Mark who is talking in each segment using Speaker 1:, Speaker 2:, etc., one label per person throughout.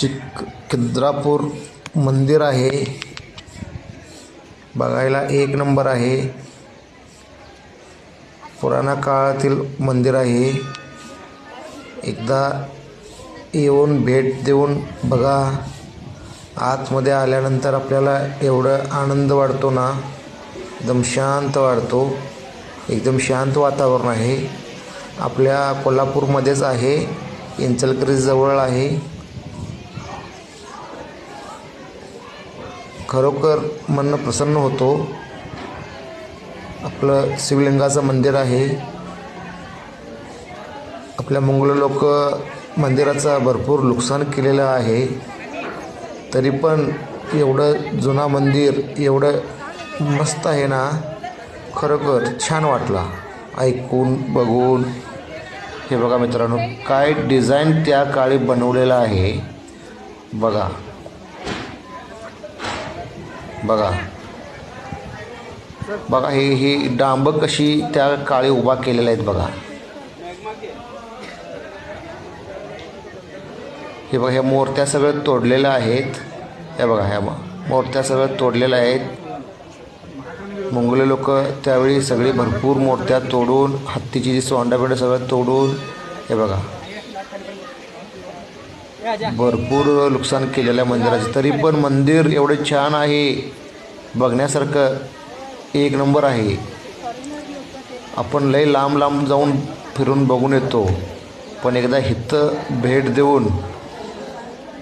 Speaker 1: शिक खिद्रापूर मंदिर आहे. बघायला एक नंबर आहे. पुराणा काळातील मंदिर आहे. एकदा येऊन भेट देऊन बघा. आतमध्ये आल्यानंतर आपल्याला एवढं आनंद वाढतो ना एकदम शांत वाढतो. एकदम शांत वातावरण आहे. आपल्या कोल्हापूरमध्येच आहे. इंचलकरंजीजवळ आहे. खरोखर मन प्रसन्न होतो. आपलं शिवलिंगाचं मंदिर आहे. आपल्या मंगल लोक मंदिराचं भरपूर नुकसान केलेलं आहे. तरी पण एवढं जुना मंदिर एवढं मस्त आहे ना खरोखर छान वाटला. ऐकून बघून. हे बघा मित्रांनो काय डिझाईन त्या काळी बनवलेलं आहे. बघा. बघा. बघा हे ही डांब कशी त्या काळी उभा केलेल्या आहेत बघा. हे बघा ह्या मूर्त्या सगळं तोडलेल्या आहेत. हे बघा ह्या मूर्त्या सगळं तोडलेल्या आहेत. मुंगले लोक त्यावेळी सगळी भरपूर मूर्त्या तोडून हत्तीची जी सोंडाबिंड सगळं तोडून हे बघा. भरपूर नुकसान केलेल्या मंदिराचे. मंदिराचं तरी पण मंदिर एवढं छान आहे बघण्यासारखं एक नंबर आहे. आपण लय लांब लांब जाऊन फिरून बघून येतो. पण एकदा हिथं भेट देऊन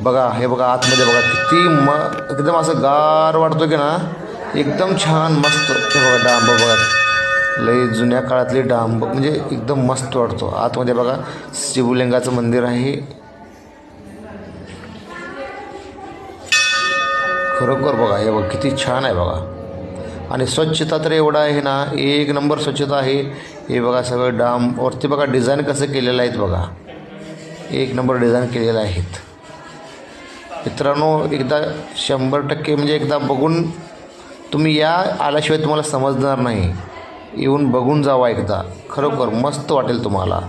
Speaker 1: बघा हे बघा आतमध्ये बघा किती म एकदम असं गार वाटतो की ना एकदम छान मस्त. हे बघा डांब बघा. लई जुन्या काळातली डांब म्हणजे एकदम मस्त वाटतो. आतमध्ये बघा शिवलिंगाचं मंदिर आहे. खरोखर बघा हे बघा किती छान आहे बघा. आणि स्वच्छता तर एवढं आहे ना एक नंबर स्वच्छता आहे. हे बघा सगळं डाम वरती बघा डिझाईन कसं केलेलं आहेत बघा. एक नंबर डिझाईन केलेलं आहेत. मित्रांनो एकदा शंभर टक्के म्हणजे एकदा बघून तुम्ही या आल्याशिवाय तुम्हाला समजणार नाही. येऊन बघून जावा एकदा. खरोखर मस्त वाटेल तुम्हाला.